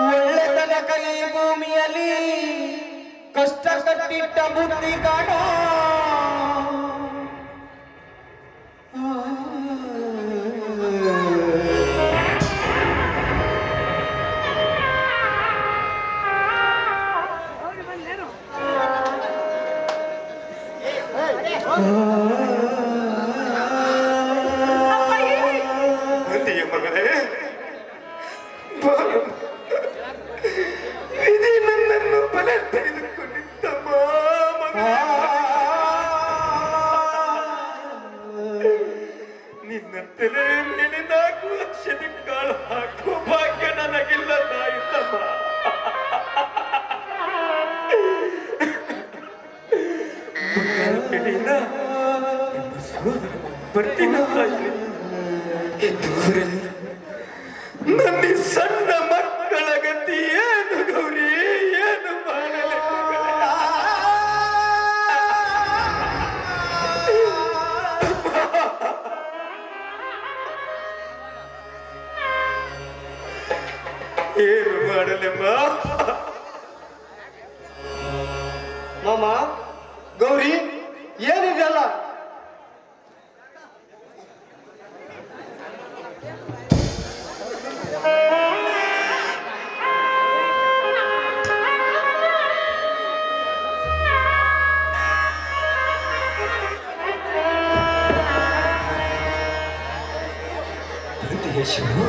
ಒಳ್ಳೆತನಕ ಈ ಭೂಮಿಯಲ್ಲಿ ಕಷ್ಟ ಕಟ್ಟಿಟ್ಟ ಬುದ್ಧಿ ಕಾಣ ಅಂತೆಯೇ ತಲೆ ಮೇಲೆ ನಾಲ್ಕು ಲಕ್ಷದ ಕಾಳು ಹಾಕುವ ಭಾಗ್ಯ ನನಗಿಲ್ಲ ತಾಯಿತಮ್ಮ ಬರ್ತೀನಿ ನಿಮ್ಮ ಸಹೋದರ ಬರ್ತೀನ ತಾಯಿ ದೂರಲ್ಲಿ ಮಾಮ? ಗೌರಿ ಏನಿದೆಲ್ಲ? ಶಿವು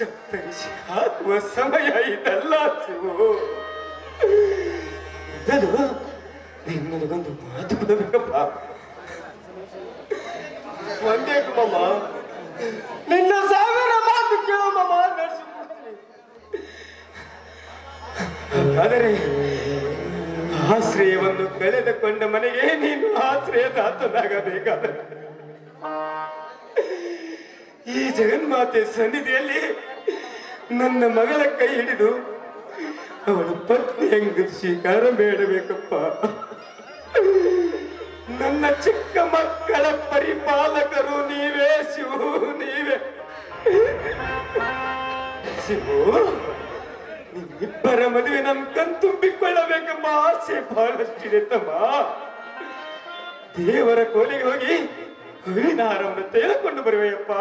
ಕತ್ತರಿಸಿ ಹಾಕುವ ಸಮಯ ಇದಲ್ಲ ಮೊದಲು ನಿನ್ನದೊಂದು ಮಾತು ಕೊಡಬೇಕಪ್ಪ ಒಂದೇ ನಿನ್ನ ಸಾವಿರ ಮಾತು ಕೇಳೋ ಆದರೆ ಆಶ್ರಯವನ್ನು ಕಳೆದುಕೊಂಡ ಮನೆಗೆ ನೀನು ಆಶ್ರಯದಾತನಾಗಬೇಕಾದ ಈ ಜಗನ್ಮಾತೆ ಸನ್ನಿಧಿಯಲ್ಲಿ ನನ್ನ ಮಗಳ ಕೈ ಹಿಡಿದು, ಅವಳ ಪತ್ನಿ ಹೆಂಗ ಸ್ವೀಕಾರ ಬೇಡಬೇಕಪ್ಪ. ನನ್ನ ಚಿಕ್ಕ ಮಕ್ಕಳ ಪರಿಪಾಲಕರು ನೀವೇ, ಶಿವು ನೀವೇ. ಶಿವು, ನಿಮ್ಮಿಬ್ಬರ ಮದುವೆ ನಮ್ ಕಣ್ತುಂಬಿಕೊಳ್ಳಬೇಕೆಂಬ ಆಸೆ ಬಹಳಷ್ಟಿದೆ ತಮ್ಮ. ದೇವರ ಕೋಲಿಗೆ ಹೋಗಿ ಹೂವಿನ ಆರಂಭ ತೆಗೆದುಕೊಂಡು ಬರುವೆಯಪ್ಪ.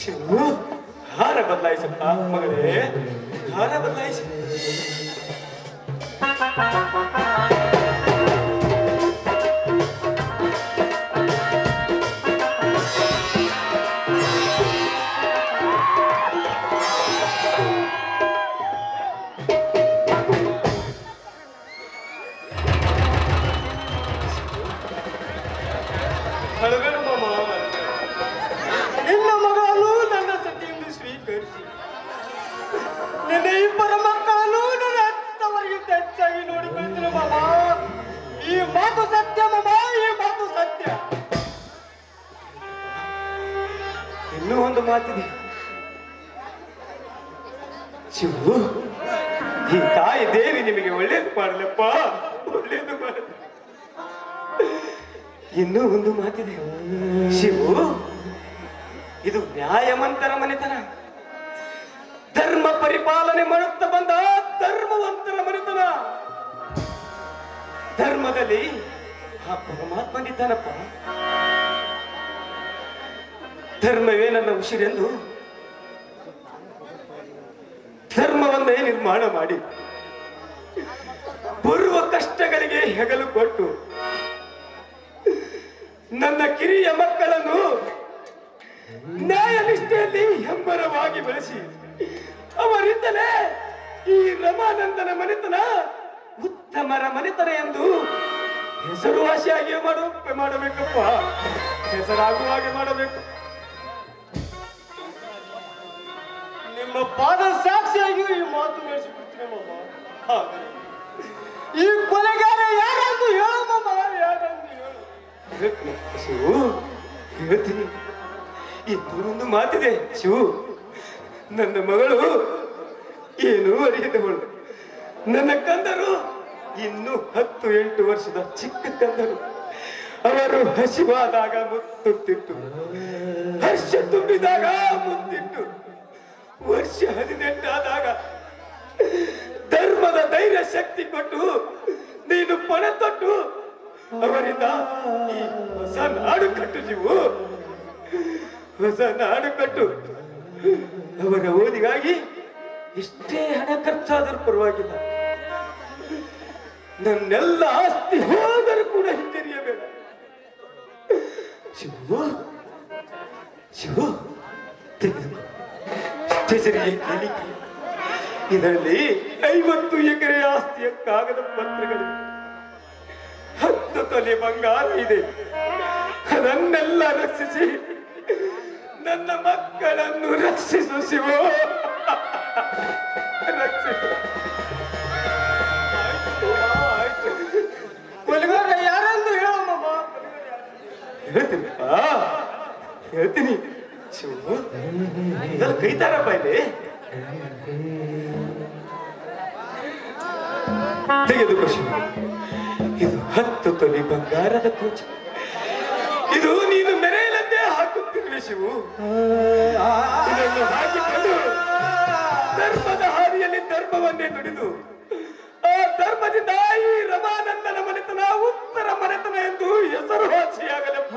ಶಿವು ಹಾರ ಬದಲಾಯಿಸಪ್ಪ ಮಗಳೇ ಹಾರ ಬದಲಾಯಿಸಿ. ಮಾತಿದೆ. ಶಿವು, ಈ ತಾಯಿ ದೇವಿ ನಿಮಗೆ ಒಳ್ಳೇದು ಮಾಡಲಪ್ಪ. ಒಳ್ಳೇದು ಮಾಡ. ಇನ್ನೂ ಒಂದು ಮಾತಿದೆ. ಶಿವು, ಇದು ನ್ಯಾಯವಂತರ ಮನೆತನ. ಧರ್ಮ ಪರಿಪಾಲನೆ ಮಾಡುತ್ತಾ ಬಂದ ಧರ್ಮವಂತರ ಮನೆತನ. ಧರ್ಮದಲ್ಲಿ ಆ ಪರಮಾತ್ಮನಿದ್ದಾನಪ್ಪ ಧರ್ಮವೇ ನನ್ನ ಉಸಿರೆಂದು. ಧರ್ಮವನ್ನೇ ನಿರ್ಮಾಣ ಮಾಡಿ. ಬರುವ ಕಷ್ಟಗಳಿಗೆ ಹೆಗಲು ಕೊಟ್ಟು. ನನ್ನ ಕಿರಿಯ ಮಕ್ಕಳನ್ನು ನ್ಯಾಯನಿಷ್ಠೆಯಲ್ಲಿ ಹೆಂಬರವಾಗಿ ಬೆಳೆಸಿ. ಅವರಿಂದಲೇ ಈ ರಮಾನಂದನ ಮನೆತನ ಉತ್ತಮರ ಮನೆತನ ಎಂದು ಹೆಸರುವಾಸಿಯಾಗಿಯೇ ಮಾಡು, ಮಾಡಬೇಕಪ್ಪ. ಹೆಸರಾಗುವ ಹಾಗೆ ಮಾಡಬೇಕು. ನಿಮ್ಮ ಪಾದ ಸಾಕ್ಷಿಯಾಗಿ ಈ ಮಾತು ನಡೆಸಿಬಿಡ್ತೀನಿ ಮಾಮ ಈ ಕೊಲೆಗಾರ ಯಾರಂದು ಹೇಳು ಮಾಮ ಯಾರಂದು ಹೇಳು. ಶಿವು ಹೇಳ್ತೀನಿ. ಇಂದು ಮಾತಿದೆ, ಶಿವು. ನನ್ನ ಮಗಳು ಏನೂ ಅರಿಯದವಳು ನನ್ನ ಕಂದರು ಇನ್ನು ಹತ್ತು, ಎಂಟು ವರ್ಷದ ಚಿಕ್ಕ ಕಂದರು. ಅವರು ಹಸಿವಾದಾಗ ಮುತ್ತುತ್ತಿಟ್ಟು ಹರ್ಷ ತುಂಬಿದಾಗ ಮುತ್ತಿಟ್ಟು ವರ್ಷ ಹದಿನೆಂಟಾದಾಗ ಧರ್ಮದ ಧೈರ್ಯ ಶಕ್ತಿ ಕೊಟ್ಟು ನೀನು ಪಣ ತೊಟ್ಟು. ಅವರಿಂದ ಈ ಹೊಸ ನಾಡು ಕಟ್ಟು ನೀವು. ಹೊಸ ನಾಡು ಕಟ್ಟು. ಅವರ ಓದಿಗಾಗಿ ಎಷ್ಟೇ ಹಣ ಖರ್ಚಾದರೂ ಪರವಾಗಿಲ್ಲ. ನನ್ನೆಲ್ಲ ಆಸ್ತಿ ಹೋದರೂ ಕೂಡ ಹಿಂಜರಿಯಬೇಡ ಶಿವ ಶಿವ ಹೆಸರಿಗೆ ಕೇಳಿಕೆ ಇದರಲ್ಲಿ ಐವತ್ತು ಎಕರೆ ಆಸ್ತಿಯ ಕಾಗದ ಪತ್ರಗಳು. ಹತ್ತು ತೊಲೆ ಬಂಗಾರ ಇದೆ. ಅದನ್ನೆಲ್ಲ ರಕ್ಷಿಸಿ. ನನ್ನ ಮಕ್ಕಳನ್ನು ರಕ್ಷಿಸು ಶಿವ. ರಕ್ಷಿಸು. ಯಾರೆಂದು ಹೇಳಮ್ಮ ಹೇಳ್ತೀನಿ. ಹೇಳ್ತೀನಿ. ಶಿವ ಇದೆಲ್ಲ ಕೈತಾರಪ್ಪ ಇಲ್ಲಿ. ತೆಗೆದುಕೋ ಶಿವ ಇದು ಹತ್ತು ತೊಲಿ ಬಂಗಾರದ ಕೋಚ. ಇದು ನೀನು ಮೆರೆಯಲಂತೆ ಹಾಕುತ್ತಿರುವೆ ಶಿವು. ಹಾಕಿಕೊಂಡು ಧರ್ಮದ ಹಾದಿಯಲ್ಲಿ ಧರ್ಮವನ್ನೇ ನುಡಿದು, ಆ ಧರ್ಮದಿಂದ ಈ ರಮಾನಂದನ ಮನೆತನ ಉತ್ತರ ಮನೆತನ ಎಂದು ಹೆಸರುವಾಸಿಯಾಗಲಪ್ಪ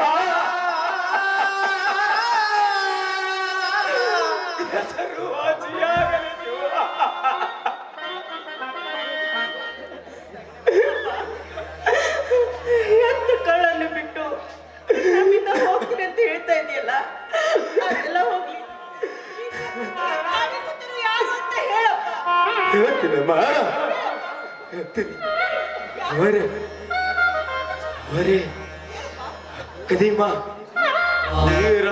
ಹೇಳ್ತೀನಮ್ಮ ಹೇಳ್ತೀನಿ ಅವರೇ ಅವರೇ ಕದೀಮ ನೇರ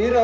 ನೀನು